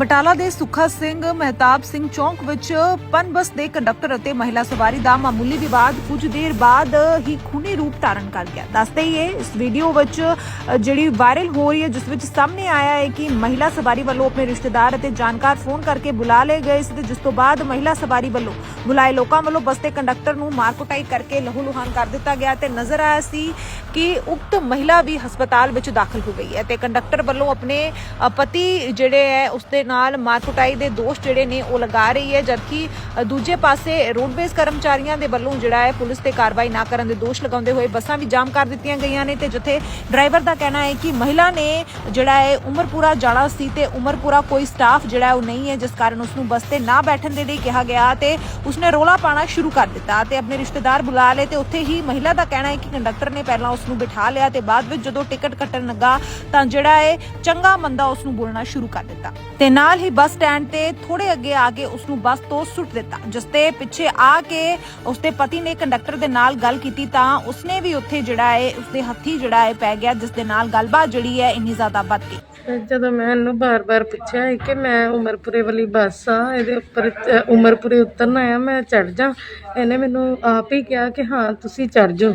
ਬਟਾਲਾ ਦੇ ਸੁੱਖਾ ਸਿੰਘ ਮਹਿਤਾਬ ਸਿੰਘ ਚੌਂਕ ਵਿੱਚ ਪਨ ਬੱਸ ਦੇ ਕੰਡਕਟਰ ਅਤੇ ਮਹਿਲਾ ਸਵਾਰੀ ਦਾ ਮਾਮੂਲੀ ਵਿਵਾਦ ਕੁਝ ਦੇਰ ਬਾਅਦ ਹੀ ਖੂਨੀ ਰੂਪ ਧਾਰਨ ਕਰ ਗਿਆ। ਦੱਸਦੇ ਹੀ ਇਸ ਵੀਡੀਓ ਵਿੱਚ ਜਿਹੜੀ ਵਾਇਰਲ ਹੋ ਰਹੀ ਹੈ, ਜਿਸ ਵਿੱਚ ਸਾਹਮਣੇ ਆਇਆ ਹੈ ਕਿ ਮਹਿਲਾ ਸਵਾਰੀ ਵੱਲੋਂ ਆਪਣੇ ਰਿਸ਼ਤੇਦਾਰ ਅਤੇ ਜਾਣਕਾਰ ਫੋਨ ਕਰਕੇ ਬੁਲਾ ਲਏ ਗਏ ਸੀ ਤੇ ਜਿਸ ਤੋਂ ਬਾਅਦ ਮਹਿਲਾ ਸਵਾਰੀ ਵੱਲੋਂ ਬੁਲਾਏ ਲੋਕਾਂ ਵੱਲੋਂ ਬੱਸ ਦੇ ਕੰਡਕਟਰ ਨੂੰ ਮਾਰ ਕੁਟਾਈ ਕਰਕੇ ਲਹੂ ਲੁਹਾਨ ਕਰ ਦਿੱਤਾ ਗਿਆ ਤੇ ਨਜ਼ਰ ਆਇਆ ਸੀ ਕਿ ਉਕਤ ਮਹਿਲਾ ਵੀ ਹਸਪਤਾਲ ਵਿੱਚ ਦਾਖਲ ਹੋ ਗਈ ਹੈ ਤੇ ਕੰਡਕਟਰ ਵੱਲੋਂ ਆਪਣੇ ਪਤੀ ਜਿਹੜੇ ਹੈ ਉਸ ਦੇ ਨਾਲ ਮਾਰ ਕੁਟਾਈ ਦੇ ਦੋਸ਼ ਜਿਹੜੇ ਨੇ ਉਹ ਲਗਾ ਰਹੀ ਹੈ, ਜਦਕਿ ਦੂਜੇ ਪਾਸੇ ਰੋਡਵੇਜ਼ ਕਰਮਚਾਰੀਆਂ ਦੇ ਵੱਲੋਂ ਜਿਹੜਾ ਹੈ ਪੁਲਿਸ ਤੇ ਕਾਰਵਾਈ ਨਾ ਕਰਨ ਦੇ ਦੋਸ਼ ਲਗਾਉਂਦੇ ਹੋਏ ਬੱਸਾਂ ਵੀ ਜਾਮ ਕਰ ਦਿੱਤੀਆਂ ਗਈਆਂ ਨੇ ਤੇ ਜਿੱਥੇ ਡਰਾਈਵਰ ਦਾ ਕਹਿਣਾ ਹੈ ਕਿ ਮਹਿਲਾ ਨੇ ਜਿਹੜਾ ਹੈ ਉਮਰਪੁਰਾ ਜਾਣਾ ਸੀ ਤੇ ਉਮਰਪੁਰਾ ਕੋਈ ਸਟਾਫ ਜਿਹੜਾ ਉਹ ਨਹੀਂ ਹੈ, ਜਿਸ ਕਾਰਨ ਉਸ ਨੂੰ ਬੱਸ ਤੇ ਨਾ ਬੈਠਣ ਦੇ ਲਈ ਕਿਹਾ ਗਿਆ ਤੇ ਉਸਨੇ ਰੋਲਾ ਪਾਣਾ ਸ਼ੁਰੂ ਕਰ ਦਿੱਤਾ ਤੇ ਆਪਣੇ ਰਿਸ਼ਤੇਦਾਰ ਬੁਲਾ ਲਏ ਤੇ ਉੱਥੇ ਹੀ ਮਹਿਲਾ ਦਾ ਕਹਿਣਾ ਹੈ ਕਿ ਕੰਡਕਟਰ ਨੇ ਪਹਿਲਾਂ ਉਸ ਨੂੰ ਬਿਠਾ ਲਿਆ ਤੇ ਬਾਅਦ ਵਿੱਚ ਜਦੋਂ ਟਿਕਟ ਕੱਟਣ ਲੱਗਾ ਤਾਂ ਜਿਹੜਾ ਹੈ ਚੰਗਾ ਮੰਦਾ ਉਸ ਨੂੰ ਬੋਲਣਾ ਸ਼ੁਰੂ ਕਰ ਦਿੱਤਾ। ਤੇ ਨਾਲ ਹੀ ਬੱਸ ਸਟੈਂਡ ਤੇ ਥੋੜੇ ਅੱਗੇ ਆ ਕੇ ਉਸ ਨੂੰ ਬੱਸ ਤੋਂ ਸੁੱਟ ਦਿੱਤਾ। ਜਿਸ ਤੇ ਪਿੱਛੇ ਆ ਕੇ ਉਸਦੇ ਪਤੀ ਨੇ ਕੰਡਕਟਰ ਦੇ ਨਾਲ ਗੱਲ ਕੀਤੀ ਤਾਂ ਉਸਨੇ ਵੀ ਉੱਥੇ ਜਿਹੜਾ ਹੈ ਉਸਦੇ ਹੱਥੀ ਜਿਹੜਾ ਹੈ ਪੈ ਗਿਆ, ਜਿਸ ਦੇ ਨਾਲ ਗੱਲਬਾਤ ਜਿਹੜੀ ਹੈ ਇੰਨੀ ਜ਼ਿਆਦਾ ਵੱਧ ਗਈ। ਜਦੋਂ ਮੈਂ ਇਹਨੂੰ ਬਾਰ-ਬਾਰ ਪੁੱਛਿਆ ਸੀ ਕਿ ਮੈਂ ਉਮਰਪੁਰੇ ਵਾਲੀ ਬੱਸ ਆ, ਇਹਦੇ ਉੱਪਰ ਚ- ਉਮਰਪੁਰੇ ਉਤਰਨਾ ਆ, ਮੈਂ ਚੜ ਜਾ। ਇਹਨੇ ਮੈਨੂੰ ਆਪ ਹੀ ਕਿਹਾ ਕਿ ਹਾਂ, ਤੁਸੀਂ ਚੜ ਜਾਓ।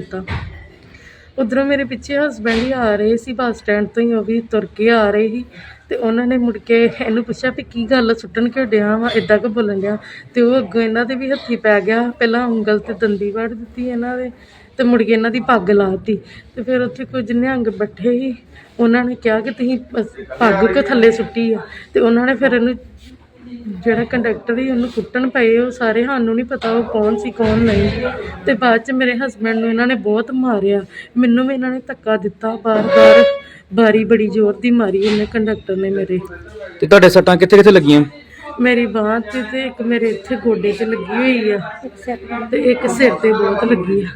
ਦਿੱਤਾ ਉਧਰੋਂ ਮੇਰੇ ਪਿੱਛੇ ਹਸਬੈਂਡ ਹੀ ਆ ਰਹੇ ਸੀ ਬੱਸ ਸਟੈਂਡ ਤੋਂ ਹੀ ਉਹ ਵੀ ਤੁਰ ਕੇ ਆ ਰਹੇ ਸੀ। ਤੇ ਉਹਨਾਂ ਨੇ ਮੁੜ ਕੇ ਇਹਨੂੰ ਪੁੱਛਿਆ ਵੀ ਕੀ ਗੱਲ ਸੁੱਟਣ ਕਿਉਂ ਡਿਆ ਵਾ? ਇਦਾਂ ਕਿ ਬੋਲਣ ਡਿਆ? ਤੇ ਉਹ ਅੱਗੋਂ ਇਹਨਾਂ ਦੇ ਵੀ ਹੱਥੀ ਪੈ ਗਿਆ। ਪਹਿਲਾਂ ਉਂਗਲ ਤੇ ਦੰਦੀ ਵੜ ਦਿੱਤੀ ਇਹਨਾਂ ਦੇ ਤੇ ਮੁੜ ਕੇ ਇਹਨਾਂ ਦੀ ਪੱਗ ਲਾਤੀ ਤੇ ਫਿਰ ਉੱਥੇ ਕੁਝ ਨਿਹੰਗ ਬੱਠੇ ਸੀ। ਉਹਨਾਂ ਨੇ ਕਿਹਾ ਕਿ ਤੁਸੀਂ ਪੱਗ ਕਿਉਂ ਥੱਲੇ ਸੁੱਟੀ ਆ? ਤੇ ਉਹਨਾਂ ਨੇ ਫਿਰ ਇਹਨੂੰ ਜਿਹੜਾ ਕੰਡਕਟਰ ਸੀ ਉਹਨੂੰ ਕੁੱਟਣ ਪਏ ਉਹ ਸਾਰੇ ਸਾਨੂੰ ਨਹੀਂ ਪਤਾ ਉਹ ਕੌਣ ਸੀ ਕੌਣ ਨਹੀਂ ਤੇ ਬਾਅਦ ਚ ਮੇਰੇ ਹਸਬੰਡ ਨੂੰ ਇਹਨਾਂ ਨੇ ਬਹੁਤ ਮਾਰਿਆ। ਮੈਨੂੰ ਵੀ ਇਹਨਾਂ ਨੇ ਧੱਕਾ ਦਿੱਤਾ ਬਾਰ-ਬਾਰ ਬਾਰੀ ਬੜੀ ਜ਼ੋਰ ਦੀ ਮਾਰੀ ਇਹਨੇ ਕੰਡਕਟਰ ਨੇ ਮੇਰੇ। ਤੇ ਤੁਹਾਡੇ ਸੱਟਾਂ ਕਿੱਥੇ ਕਿੱਥੇ ਲੱਗੀਆਂ? ਮੇਰੀ ਬਾਂਹ ਤੇ ਤੇ ਇੱਕ ਮੇਰੇ ਇੱਥੇ ਗੋਡੇ 'ਚ ਲੱਗੀ ਹੋਈ ਆ। ਤੇ ਇੱਕ ਸਿਰ ਤੇ ਬਹੁਤ ਲੱਗੀ ਆ।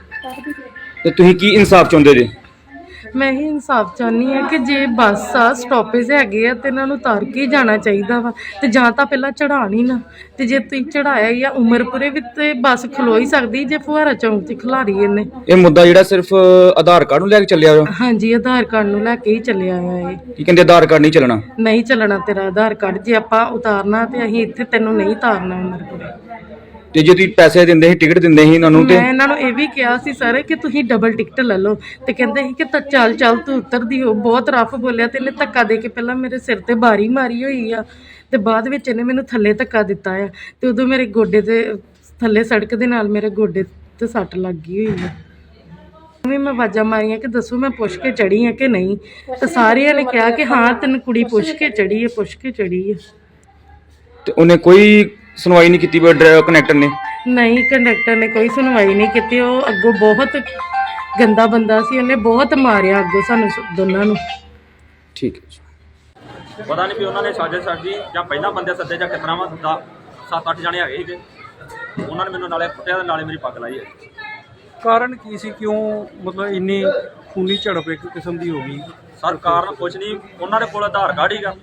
ਤੇ ਤੁਸੀਂ ਕੀ ਇਨਸਾਫ ਚਾਹੁੰਦੇ ਜੀ? ਮੈਂ ਹੀ ਇਨਸਾਫ ਚਾਹਨੀ ਆ ਕਿ ਜੇ ਬੱਸ ਆ ਸਟਾਪੇਜ ਹੈਗੇ ਆ ਤੇ ਇਹਨਾਂ ਨੂੰ ਉਤਾਰ ਕੇ ਹੀ ਜਾਣਾ ਚਾਹੀਦਾ ਵਾ। ਤੇ ਜਾਂ ਤਾਂ ਪਹਿਲਾਂ ਚੜਾਣੀ ਨਾ। ਤੇ ਜੇ ਤੁਸੀਂ ਚੜਾਇਆ ਜਾਂ ਉਮਰਪੁਰੇ ਵਿੱਚ ਤੇ ਬੱਸ ਖਲੋ ਹੀ ਸਕਦੀ ਜੇ ਫੁਹਾਰਾ ਚੌਂਕ 'ਚ ਖਲਾਰੀ ਇਹਨੇ। ਇਹ ਮੁੱਦਾ ਜਿਹੜਾ ਸਿਰਫ ਆਧਾਰ ਕਾਰਡ ਨੂੰ ਲੈ ਕੇ ਚੱਲਿਆ ਹੋ ਹਾਂਜੀ ਆਧਾਰ ਕਾਰਡ ਨੂੰ ਲੈ ਕੇ ਹੀ ਚੱਲਿਆ ਆ ਇਹ। ਕੀ ਕਹਿੰਦੇ ਆਧਾਰ ਕਾਰਡ ਨਹੀਂ ਚੱਲਣਾ? ਨਹੀਂ ਚੱਲਣਾ ਤੇਰਾ ਆਧਾਰ ਕਾਰਡ। ਜੇ ਆਪਾਂ ਉਤਾਰਨਾ ਤੇ ਅਸੀਂ ਇੱਥੇ ਤੈਨੂੰ ਨਹੀਂ ਉਤਾਰਨਾ ਉਮਰਪੁਰੇ। ਤੇ ਜੇ ਤੁਸੀਂ ਪੈਸੇ ਦਿੰਦੇ ਸੀ ਟਿਕਟ ਦਿੰਦੇ ਸੀ ਉਹਨਾਂ ਨੂੰ ਤੇ ਮੈਂ ਇਹਨਾਂ ਨੂੰ ਇਹ ਵੀ ਕਿਹਾ ਸੀ ਸਰ ਕਿ ਤੁਸੀਂ ਡਬਲ ਟਿਕਟ ਲੈ ਲਓ। ਤੇ ਕਹਿੰਦੇ ਸੀ ਕਿ ਤਾਂ ਚੱਲ ਚੱਲ ਤੂੰ ਉਤਰਦੀ ਹੋ। ਬਹੁਤ ਰਫ ਬੋਲਿਆ ਤੇ ਇਹਨੇ ਧੱਕਾ ਦੇ ਕੇ ਪਹਿਲਾਂ ਮੇਰੇ ਸਿਰ ਤੇ ਬਾਰੀ ਮਾਰੀ ਹੋਈ ਆ ਤੇ ਬਾਅਦ ਵਿੱਚ ਇਹਨੇ ਮੈਨੂੰ ਥੱਲੇ ਧੱਕਾ ਦਿੱਤਾ ਆ। ਤੇ ਉਦੋਂ ਮੇਰੇ ਗੋਡੇ ਤੇ ਥੱਲੇ ਸੜਕ ਦੇ ਨਾਲ ਮੇਰੇ ਗੋਡੇ ਤੇ ਸੱਟ ਲੱਗ ਗਈ ਹੋਈ ਆ। ਵੀ ਮੈਂ ਆਵਾਜ਼ਾਂ ਮਾਰੀਆਂ ਕਿ ਦੱਸੋ ਮੈਂ ਪੁੱਛ ਕੇ ਚੜੀ ਆ ਕਿ ਨਹੀਂ? ਤੇ ਸਾਰਿਆਂ ਨੇ ਕਿਹਾ ਕਿ ਹਾਂ ਤੈਨੂੰ ਕੁੜੀ ਪੁੱਛ ਕੇ ਚੜੀ ਹੈ ਪੁੱਛ ਕੇ ਚੜੀ ਹੈ ਤੇ ਉਹਨੇ ਕੋਈ ਸੁਣਵਾਈ ਨਹੀਂ ਕੀਤੀ ਡਰਾਈਵਰ ਕਨੈਕਟਰ ਨੇ? ਨਹੀਂ ਕੰਡਕਟਰ ਨੇ ਕੋਈ ਸੁਣਵਾਈ ਨਹੀਂ ਕੀਤੀ। ਉਹ ਅੱਗੋਂ ਬਹੁਤ ਗੰਦਾ ਬੰਦਾ ਸੀ। ਉਹਨੇ ਬਹੁਤ ਮਾਰਿਆ ਅੱਗੋਂ ਸਾਨੂੰ ਸ- ਦੋਨਾਂ ਨੂੰ। ਠੀਕ ਹੈ ਜੀ। ਪਤਾ ਨਹੀਂ ਵੀ ਉਹਨਾਂ ਨੇ ਸਾਜੇ ਸਾਜੀ ਜਾਂ ਪਹਿਲਾਂ ਬੰਦੇ ਸੱਦੇ ਜਾਂ ਕਿਤਨਾ ਵਾ ਦਾ ਸੱਤ ਅੱਠ ਜਣੇ ਹੈਗੇ ਸੀਗੇ। ਉਹਨਾਂ ਨੇ ਮੈਨੂੰ ਨਾਲੇ ਕੁੱਟਿਆ ਤੇ ਨਾਲੇ ਮੇਰੀ ਪੱਗ ਲਾਈ ਹੈ। ਕਾਰਨ ਕੀ ਸੀ? ਕਿਉਂ ਮਤਲਬ ਇੰਨੀ ਖੂਨੀ ਝੜਪ ਇੱਕ ਕਿਸਮ ਦੀ ਹੋ ਗਈ? ਸਰ ਕਾਰਨ ਕੁਝ ਨਹੀਂ। ਉਹਨਾਂ ਦੇ ਕੋਲ ਆਧਾਰ ਕਾਰਡ ਹੀਗਾ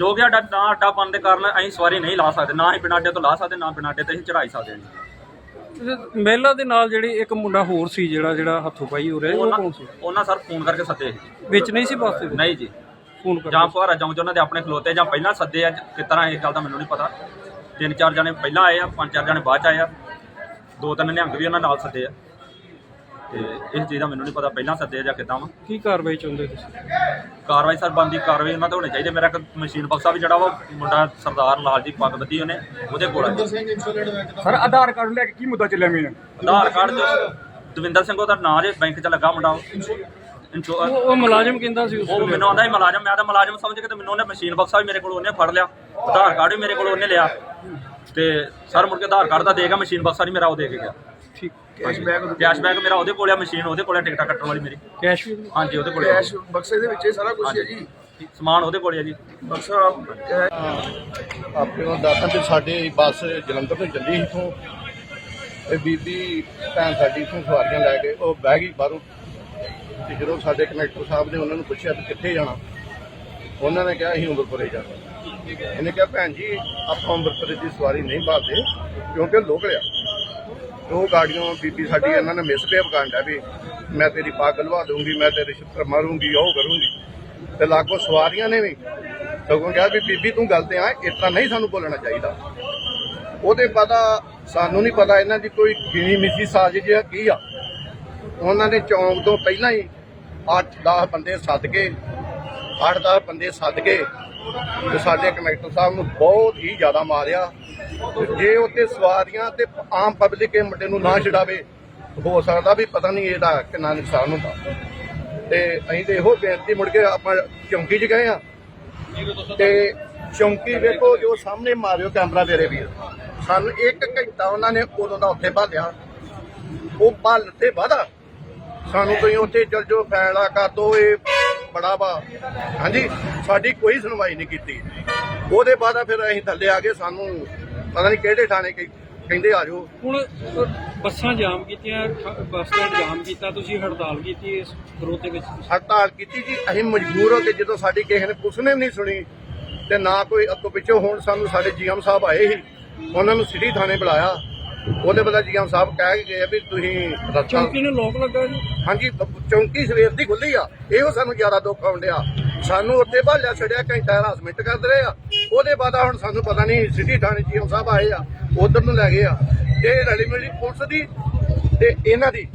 ਜੋ ਕਿ ਸਾਡਾ ਨਾ ਅੱਡਾ ਬੰਦ ਦੇ ਕਾਰਨ ਅਸੀਂ ਸਵਾਰੀ ਨਹੀਂ ਲਾ ਸਕਦੇ ਨਾ ਹੀ ਬਿਨਾਂ ਅੱਡੇ ਤੋਂ ਲਾ ਸਕਦੇ ਨਾ ਬਿਨਾਂ ਅੱਡੇ ਤੇ ਅਸੀਂ ਚੜਾਈ ਸਕਦੇ ਹਾਂ ਤੇ ਮਹਿਲਾ ਦੇ ਨਾਲ ਜਿਹੜੀ ਇੱਕ ਮੁੰਡਾ ਹੋਰ ਸੀ ਜਿਹੜਾ ਜਿਹੜਾ ਹੱਥੋਂ ਪਾਈ ਹੋ ਰਿਹਾ ਉਹ ਉਹਨਾਂ ਕੌਣ ਸੀ? ਉਹਨਾਂ ਸਰ ਫੋਨ ਕਰਕੇ ਸੱਦੇ ਵਿੱਚ ਨਹੀਂ ਸੀ ਬੱਸ? ਨਹੀਂ ਜੀ। ਫੋਨ ਕਰ ਜਾਂ ਫੁਹਾਰਾ 'ਚ ਉਹਨਾਂ ਦੇ ਆਪਣੇ ਖਲੋਤੇ ਜਾਂ ਪਹਿਲਾਂ ਸੱਦੇ ਆ ਕਿਸ ਤਰ੍ਹਾਂ ਇਹ ਗੱਲ ਦਾ ਮੈਨੂੰ ਨਹੀਂ ਪਤਾ। ਤਿੰਨ ਚਾਰ ਜਣੇ ਪਹਿਲਾਂ ਆਏ ਆ ਪੰਜ ਚਾਰ ਜਣੇ ਬਾਅਦ ਚ ਆਏ ਆ। ਦੋ ਤਿੰਨ ਨਿਹੰਗ ਵੀ ਉਹਨਾਂ ਨਾਲ ਸੱਦੇ ਆ। ਤੇ ਇਸ ਚੀਜ਼ ਦਾ ਮੈਨੂੰ ਨਹੀਂ ਪਤਾ ਪਹਿਲਾਂ ਸੱਦੇ ਜਾਂ ਕਿੱਦਾਂ ਵਾ। ਕੀ ਕਾਰਵਾਈ ਚਾਹੁੰਦੇ ਤੁਸੀਂ? ਕਾਰਵਾਈ ਸਰ ਬੰਦੀ ਕਾਰਵਾਈ ਉਹਨਾਂ ਤੇ ਹੋਣੀ ਚਾਹੀਦੀ। ਮੇਰਾ ਇੱਕ ਮਸ਼ੀਨ ਬਕਸਾ ਵੀ ਜਿਹੜਾ ਵਾ ਮੁੰਡਾ ਸਰਦਾਰ ਲਾਲ ਜੀ ਪੱਗ ਬੱਧੀ ਉਹਨੇ ਉਹਦੇ ਕੋਲ ਆ। ਸਰ ਆਧਾਰ ਕਾਰਡ ਲੈ ਕੇ ਕੀ ਮੁੱਦਾ ਚੱਲਿਆ ਮੇਨ? ਆਧਾਰ ਕਾਰਡ ਜੋ ਦਵਿੰਦਰ ਸਿੰਘ ਉਹਦਾ ਨਾਂ ਜੇ ਬੈਂਕ 'ਚ ਲੱਗਾ ਮੁੰਡਾ। ਉਹ ਇੰਸ਼ੋ- ਉਹ ਉਹ ਮੁਲਾਜ਼ਮ ਕਹਿੰਦਾ ਸੀ ਉਸ ਉਹ ਮੈਨੂੰ ਆਂਦਾ ਸੀ ਮੁਲਾਜ਼ਮ ਮੈਂ ਤਾਂ ਮੁਲਾਜ਼ਮ ਸਮਝ ਕੇ ਤੇ ਮੈਨੂੰ ਉਹਨੇ ਮਸ਼ੀਨ ਬਕਸਾ ਵੀ ਮੇਰੇ ਕੋਲ ਉਹਨੇ ਫੜ ਲਿਆ। ਆਧਾਰ ਕਾਰਡ ਵੀ ਮੇਰੇ ਕੋਲ ਉਹਨੇ ਲਿਆ। ਤੇ ਸਰ ਮੁੜ ਕੇ ਆਧਾਰ ਕਾਰਡ ਦਾ ਦੇਗਾ ਮਸ਼ੀਨ ਬਕਸਾ ਨਹੀਂ ਮੇਰਾ ਉਹ ਦੇ ਕੇ ਗਿਆ। ਠੀਕ ਕੈਸ਼ ਬੈਕ ਮੇਰਾ ਉਹਦੇ ਕੋਲ ਆ ਮਸ਼ੀਨ ਉਹਦੇ ਕੋਲ ਆ ਟਿਕਟਾਂ ਕੱਟਣ ਵਾਲੀ ਮੇਰੀ। ਕੈਸ਼ ਵੀ ਹਾਂਜੀ ਉਹਦੇ ਕੋਲ ਆ। ਕੈਸ਼ ਬਕਸੇ ਦੇ ਵਿੱਚ ਇਹ ਸਾਰਾ ਕੁਝ ਹੈ ਜੀ। ਸਮਾਨ ਉਹਦੇ ਕੋਲ ਹੈ ਜੀ। ਆਪਣੇ ਨੂੰ ਦੱਸਾਂ ਕਿ ਸਾਡੇ ਬੱਸ ਜਲੰਧਰ ਤੋਂ ਚੱਲੀ ਸੀ ਇੱਥੋਂ। ਇਹ ਬੀਬੀ ਭੈਣ ਸਾਡੀ ਇੱਥੋਂ ਸਵਾਰੀਆਂ ਲੈ ਕੇ ਉਹ ਬਹਿ ਗਈ ਬਾਹਰੋਂ। ਤੇ ਜਦੋਂ ਸਾਡੇ ਕਨੈਕਟਰ ਸਾਹਿਬ ਨੇ ਉਹਨਾਂ ਨੂੰ ਪੁੱਛਿਆ ਵੀ ਕਿੱਥੇ ਜਾਣਾ ਉਹਨਾਂ ਨੇ ਕਿਹਾ ਅਸੀਂ ਅੰਮ੍ਰਿਤਪੁਰੇ ਜਾਣਾ। ਇਹਨੇ ਕਿਹਾ ਭੈਣ ਜੀ ਆਪਾਂ ਅੰਮ੍ਰਿਤਪੁਰੇ ਦੀ ਸਵਾਰੀ ਨਹੀਂ ਭਾਲਦੇ ਕਿਉਂਕਿ ਲੋਕਲ ਆ ਤੇ ਉਹ ਗਾੜੀਆਂ ਬੀਬੀ ਸਾਡੀ, ਇਹਨਾਂ ਨੇ ਮਿਸਬਿਹੇਵ ਕਰਨ ਡਿਆ ਵੀ। ਮੈਂ ਤੇਰੀ ਪਾਗਲ ਲਵਾ ਦੂੰਗੀ ਮੈਂ ਤੇਰੇ ਛਿੱਤਰ ਮਾਰੂੰਗੀ, ਉਹ ਕਰੂੰਗੀ। ਤੇ ਲਾਗੋ ਸਵਾਰੀਆਂ ਨੇ ਵੀ ਸਗੋਂ ਕਿਹਾ ਵੀ, ਬੀਬੀ ਤੂੰ ਗਲਤ ਆ ਇਤਨਾ ਨਹੀਂ ਸਾਨੂੰ ਬੋਲਣਾ ਚਾਹੀਦਾ। ਉਹਦੇ ਪਤਾ, ਸਾਨੂੰ ਨਹੀਂ ਪਤਾ ਇਹਨਾਂ ਦੀ ਕੋਈ ਗਿਣੀ ਮਿੱਸੀ ਸਾਜ਼ਿਸ਼ ਆ ਕੀ ਆ। ਉਹਨਾਂ ਨੇ ਚੌਂਕ ਤੋਂ ਪਹਿਲਾਂ ਹੀ 8-10 ਬੰਦੇ ਸੱਦ ਕੇ 8-10 ਬੰਦੇ ਸੱਦ ਕੇ ਤੇ ਸਾਡੇ ਕਨੈਕਟਰ ਸਾਹਿਬ ਨੂੰ ਬਹੁਤ ਹੀ ਜ਼ਿਆਦਾ ਮਾਰਿਆ। ਜੇ ਉੱਤੇ ਸਵਾਰੀਆਂ ਤੇ ਆਮ ਪਬਲਿਕ ਇਹ ਮੁੰਡੇ ਨੂੰ ਨਾ ਛਡਾਵੇ, ਹੋ ਸਕਦਾ ਵੀ ਪਤਾ ਨਹੀਂ ਇਹਦਾ ਕਿੰਨਾ ਨੁਕਸਾਨ ਹੁੰਦਾ। ਤੇ ਅਸੀਂ ਤੇ ਇਹੋ ਬੇਨਤੀ ਮੁੜ ਕੇ ਆਪਾਂ ਚੌਂਕੀ 'ਚ ਗਏ ਆ ਤੇ ਚੌਂਕੀ ਵੇਖੋ, ਜੋ ਸਾਹਮਣੇ ਮਾਰਿਓ ਕੈਮਰਾ ਮੇਰੇ ਵੀਰ। ਸਾਨੂੰ 1 ਘੰਟਾ ਉਹਨਾਂ ਨੇ ਉਦੋਂ ਦਾ ਉੱਥੇ ਭਾਲਿਆ। ਉਹ ਭੱਲ ਤੇ ਵਾਦਾ ਸਾਨੂੰ ਤੁਸੀਂ ਉੱਥੇ ਚਲ ਜਾਓ ਫੈਲਾ ਕਰ ਦੋ, ਇਹ ਬੜਾ ਵਾ। ਹਾਂਜੀ ਸਾਡੀ ਕੋਈ ਸੁਣਵਾਈ ਨਹੀਂ ਕੀਤੀ। ਉਹਦੇ ਬਾਅਦ ਫਿਰ ਅਸੀਂ ਥੱਲੇ ਆ ਗਏ ਸਾਨੂੰ ਪਤਾ ਨਹੀਂ ਕਿਹੜੇ ਥਾਣੇ ਕਹਿ- ਕਹਿੰਦੇ ਆ ਜਾਓ। ਹੁਣ ਅ, ਬੱਸਾਂ ਜਾਮ ਕੀਤੀਆਂ ਖ- ਬੱਸ ਸਟੈਂਡ ਜਾਮ ਕੀਤਾ ਤੁਸੀਂ ਹੜਤਾਲ ਕੀਤੀ ਇਸ ਵਿਰੋਧ ਦੇ ਵਿੱਚ? ਹੜਤਾਲ ਕੀਤੀ ਜੀ ਅਸੀਂ ਮਜਬੂਰ ਹੋ ਕੇ ਜਦੋਂ ਸਾਡੀ ਕਿਸੇ ਨੇ ਪੁੱਛ ਨੇ ਵੀ ਨਹੀਂ ਸੁਣੀ ਤੇ ਨਾ ਕੋਈ ਅੱਗੋਂ ਪਿੱਛੋਂ ਹੁਣ ਸਾਨੂੰ ਸਾਡੇ ਜੀਐਮ ਸਾਹਿਬ ਆਏ ਸੀ ਉਹਨਾਂ ਨੂੰ ਸਿਟੀ ਥਾਣੇ ਬੁਲਾਇਆ। ਉਹਦੇ ਬਦਲੇ ਜੀਐਮ ਸਾਹਿਬ ਕਹਿ ਕੇ ਗਏ ਆ ਵੀ ਤੁਸੀਂ ਰਸਤਾ ਚੌਂਕੀ ਨੂੰ ਲੋਕ ਲੱਗਾ ਜੀ। ਹਾਂਜੀ ਚੌਂਕੀ ਸਵੇਰ ਦੀ ਖੁੱਲੀ ਆ। ਇਹੋ ਸਾਨੂੰ ਜ਼ਿਆਦਾ ਦੁੱਖ ਆਉਂਦਿਆ ਸਾਨੂੰ ਉੱਥੇ ਭਾਲਿਆ ਛੜਿਆ ਘੰਟਾ ਹਰਾਸਮੈਂਟ ਕਰਦੇ ਰਹੇ ਆ। ਉਹਦੇ ਬਾਅਦ ਹੁਣ ਸਾਨੂੰ ਪਤਾ ਨਹੀਂ ਸਿਟੀ ਥਾਣੇ ਜੀਐਮ ਸਾਹਿਬ ਆਏ ਆ ਉਧਰ ਨੂੰ ਲੈ ਗਏ ਆ। ਇਹ ਰਲੀ ਮਿਲੀ ਪੁਲਿਸ ਦੀ ਤੇ ਇਹਨਾਂ ਦੀ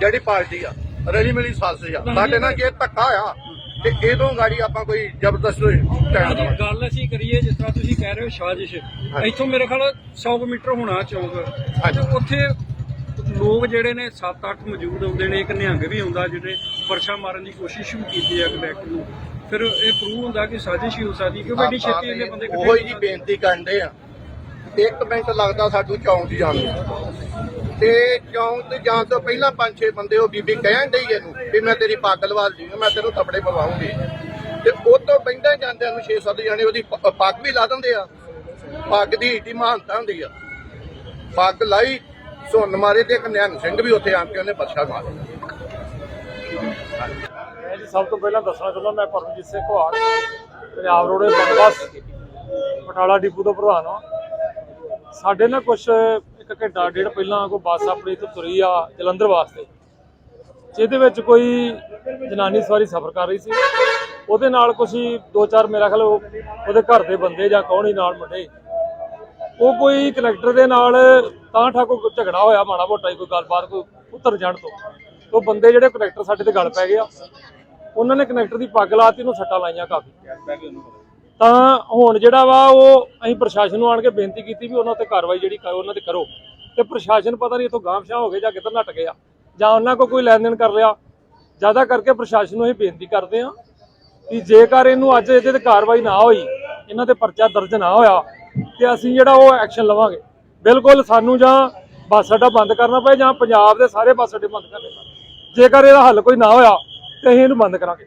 ਜਿਹੜੀ ਪਾਰਟੀ ਆ ਰਲੀ ਮਿਲੀ ਸਾਜ਼ਿਸ਼ ਆ। ਸਾਡੇ ਨਾਲ ਜੇ ਧੱਕਾ ਆ ਤੇ ਇਹਦੋਂ ਗਾੜੀ ਆਪਾਂ ਕੋਈ ਜ਼ਬਰਦਸਤ ਟਾਈਮ ਜੀ ਗੱਲ ਅਸੀਂ ਕਰੀਏ ਜਿਸ ਤਰ੍ਹਾਂ ਤੁਸੀਂ ਕਹਿ ਰਹੇ ਹੋ ਸਾਜ਼ਿਸ਼। ਇੱਥੋਂ ਮੇਰੇ ਖਿਆਲ 100 ਮੀਟਰ ਹੋਣਾ ਚੌਂਕ। ਤੇ ਉੱਥੇ ਲੋਕ ਜਿਹੜੇ ਨੇ 7-8 ਮੌਜੂਦ ਹੁੰਦੇ ਨੇ ਇੱਕ ਨਿਹੰਗ ਵੀ ਹੁੰਦਾ ਜਿਹੜੇ ਵਰਸ਼ਾ ਮਾਰਨ ਦੀ ਕੋਸ਼ਿਸ਼ ਵੀ ਕੀਤੀ ਹੈ ਕਨੈਕਟ ਨੂੰ। ਫਿਰ ਇਹ ਪ੍ਰੂਵ ਹੁੰਦਾ ਕਿ ਸਾਜ਼ਿਸ਼ ਹੀ ਹੋ ਸਕਦੀ ਕਿਉਂਕਿ ਐਡੀ ਛੇਤੀ ਇਹਨੇ ਬੰਦੇ ਉਹੋ ਹੀ ਜੀ ਬੇਨਤੀ ਕਰਦੇ ਆ। ਇੱਕ ਮਿੰਟ ਲੱਗਦਾ ਸਾਡੂ ਚੌਂਕ ਜਾਣ ਨੂੰ ਤੇ ਚੌਂਕ ਤੇ ਜਾਣ ਤੋਂ ਪਹਿਲਾਂ ਪੰਜ ਛੇ ਬੰਦੇ ਉਹ ਬੀਬੀ ਕਹਿਣ ਡਈ ਇਹਨੂੰ ਵੀ ਮੈਂ ਤੇਰੀ ਪੱਗ ਲਵਾ ਲਈ ਮੈਂ ਤੈਨੂੰ ਥੱਪੜੇ ਪਵਾਉਂਗੀ। ਤੇ ਉਹ ਤੋਂ ਬੈਂਦਾ ਜਾਂਦਿਆਂ ਨੂੰ 6-7 ਜਾਣੇ ਉਹਦੀ ਪੱਗ ਵੀ ਲਾ ਦਿੰਦੇ ਆ। ਪੱਗ ਦੀ ਏਡੀ ਮਹਾਨਤਾ ਹੁੰਦੀ ਆ। ਪੱਗ ਲਾਈ ਸੁਣ ਮਾਰੇ ਤੇ ਇੱਕ ਨਿਹੰਗ ਸਿੰਘ ਵੀ ਉੱਥੇ ਆ ਕੇ ਉਹਨੇ ਬੱਚਾ ਮਾਰਿਆ ਜੀ ਸਭ ਤੋਂ ਪਹਿਲਾਂ ਦੱਸਣਾ ਚਾਹੁੰਦਾ, ਮੈਂ ਪਰਮਜੀਤ ਸਿੰਘ ਘਵਾੜ ਪੰਜਾਬ ਰੋਡ ਦੇ ਬੰਦਬਸ ਡਿਪੂ ਤੋਂ ਪ੍ਰਧਾਨ ਹਾਂ। ਸਾਡੇ ਨਾਲ ਕੁਝ ਇੱਕ ਘੰਟਾ, ਡੇਢ ਪਹਿਲਾਂ ਕੋਈ ਬੱਸ ਆਪਣੀ ਤੋਂ ਤੁਰੀ ਆ ਜਲੰਧਰ ਵਾਸਤੇ। ਜਿਹਦੇ ਵਿੱਚ ਕੋਈ ਜਨਾਨੀ ਸਵਾਰੀ ਸਫ਼ਰ ਕਰ ਰਹੀ ਸੀ। ਉਹਦੇ ਨਾਲ ਕੁਝ ਦੋ ਚਾਰ ਮੇਰਾ ਖਿਆਲ ਉਹਦੇ ਘਰ ਦੇ ਬੰਦੇ ਜਾਂ ਕੌਣ ਹੀ ਨਾਲ ਮੁੰਡੇ। ਉਹ ਕੋਈ ਕਨੈਕਟਰ ਦੇ ਨਾਲ ਤਾਂ ਠਾ ਕੋਈ ਝਗੜਾ ਹੋਇਆ, ਮਾੜਾ ਮੋਟਾ ਹੀ ਕੋਈ ਗੱਲਬਾਤ, ਕੋਈ ਉਤਰ ਜਾਣ ਤੋਂ। ਉਹ ਬੰਦੇ ਜਿਹੜੇ ਕਨੈਕਟਰ ਸਾਡੇ ਤੇ ਗੱਲ ਪੈ ਗਿਆ ਉਹਨਾਂ ਨੇ ਕਨੈਕਟਰ ਦੀ ਪੱਗ ਲਾਤੀ, ਉਹਨੂੰ ਸੱਟਾਂ ਲਾਈਆਂ ਕਾਫੀ। ਤਾਂ ਹੁਣ ਜਿਹੜਾ ਵਾ ਉਹ ਅਸੀਂ ਪ੍ਰਸ਼ਾਸਨ ਨੂੰ ਆਣ ਕੇ ਬੇਨਤੀ ਕੀਤੀ ਵੀ ਉਹਨਾਂ ਤੇ ਕਾਰਵਾਈ ਜਿਹੜੀ ਕਰੋ, ਉਹਨਾਂ ਤੇ ਕਰੋ। ਤੇ ਪ੍ਰਸ਼ਾਸਨ ਪਤਾ ਨਹੀਂ ਇਥੋਂ ਗਾਂਵਸ਼ਾ ਹੋ ਗਏ ਜਾਂ ਕਿੱਧਰ ਨੱਟ ਗਿਆ ਜਾਂ ਉਹਨਾਂ ਕੋ ਕੋਈ ਲੈਣ ਦੇਣ ਕਰ ਲਿਆ ਜ਼ਿਆਦਾ ਕਰਕੇ ਪ੍ਰਸ਼ਾਸਨ ਨੂੰ ਇਹ ਬੇਨਤੀ ਕਰਦੇ ਆ ਕਿ ਜੇਕਰ ਇਹਨੂੰ ਅੱਜ ਇਹਦੇ ਤੇ ਕਾਰਵਾਈ ਨਾ ਹੋਈ, ਇਹਨਾਂ ਤੇ ਪਰਚਾ ਦਰਜ ਨਾ ਹੋਇਆ, ਤੇ ਅਸੀਂ ਜਿਹੜਾ ਉਹ ਐਕਸ਼ਨ ਲਵਾਂਗੇ। ਬਿਲਕੁਲ ਸਾਨੂੰ ਜਾਂ ਬੱਸ ਅੱਡਾ ਬੰਦ ਕਰਨਾ ਪਏ ਜਾਂ ਪੰਜਾਬ ਦੇ ਸਾਰੇ ਬੱਸ ਅੱਡੇ ਬੰਦ ਕਰਨੇ ਪੈਣ ਜੇਕਰ ਇਹਦਾ ਹੱਲ ਕੋਈ ਨਾ ਹੋਇਆ, ਤੇ ਅਸੀਂ ਇਹਨੂੰ ਬੰਦ ਕਰਾਂਗੇ।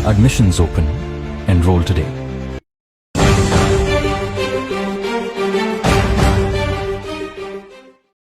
admissions open. Enroll today.